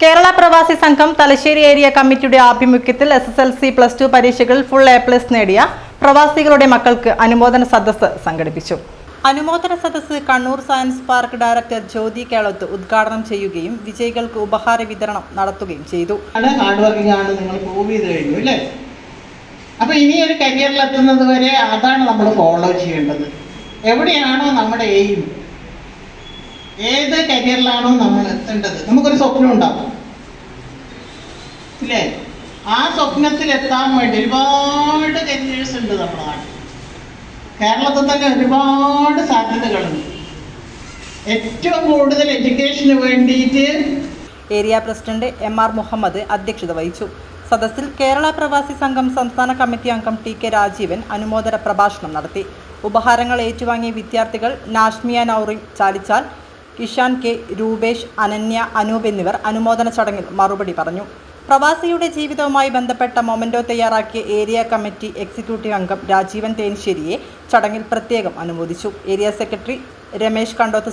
കേരള പ്രവാസി സംഘം തലശ്ശേരി ഏരിയ കമ്മിറ്റിയുടെ ആഭിമുഖ്യത്തിൽ S S L C plus two പരീക്ഷകളിൽ ഫുൾ എ പ്ലസ് നേടിയ പ്രവാസികളുടെ മക്കൾക്ക് അനുമോദന സദസ്സ് സംഘടിപ്പിച്ചു. അനുമോദന സദസ്സ് Kannur science park director Jyothi Kelath ഉദ്ഘാടനം ചെയ്യുകയും വിജയികൾക്ക് ഉപഹാര വിതരണം നടത്തുകയും ചെയ്തു. ആണ് ഹാർഡ് വർക്കിംഗ് ആണ് നിങ്ങൾ പ്രൂവ് ചെയ്ത് കഴിഞ്ഞു അല്ലേ? അപ്പൊ ഇനി ഒരു കരിയറിൽ എത്തുന്നത് വരെ അതാണ് നമ്മൾ ഫോളോ ചെയ്യേണ്ടത്. എവിടെയാണോ നമ്മുടെ എയിം ഏത് കരിയറിലാണോ നമ്മൾ എത്തേണ്ടത്? നമുക്കൊരു സ്വപ്നം ഉണ്ടാവും. ഇല്ലേ? ആ സ്വപ്നത്തിൽ എത്താൻ വേണ്ടി ഒരുപാട് കരിയേഴ്സ് ഉണ്ട് നമ്മുടെ നാട്ടിൽ. കേരളത്തിൽ തന്നെ ഒരുപാട് സാധ്യതകളുണ്ട്. ഏറ്റവും കൂടുതൽ എഡ്യൂക്കേഷന് വേണ്ടിയിട്ട് area president M R Muhammad അധ്യക്ഷത വഹിച്ചു. സദസ്സിൽ കേരള പ്രവാസി സംഘം സംസ്ഥാന കമ്മിറ്റി അംഗം ടി കെ രാജീവൻ അനുമോദന പ്രഭാഷണം നടത്തി. ഉപഹാരങ്ങൾ ഏറ്റുവാങ്ങിയ വിദ്യാർത്ഥികൾ നാഷ്മിയ നൌറിൻ ചാലിച്ചാൽ ഇഷാൻ കെ രൂപേഷ് അനന്യ അനൂപ് എന്നിവർ അനുമോദന ചടങ്ങിൽ മറുപടി പറഞ്ഞു. പ്രവാസിയുടെ ജീവിതവുമായി ബന്ധപ്പെട്ട മൊമെന്റോ തയ്യാറാക്കിയ ഏരിയ കമ്മിറ്റി എക്സിക്യൂട്ടീവ് അംഗം രാജീവൻ തേൻശ്ശേരിയെ ചടങ്ങിൽ പ്രത്യേകം അനുമോദിച്ചു. Area secretary Ramesh Kandoth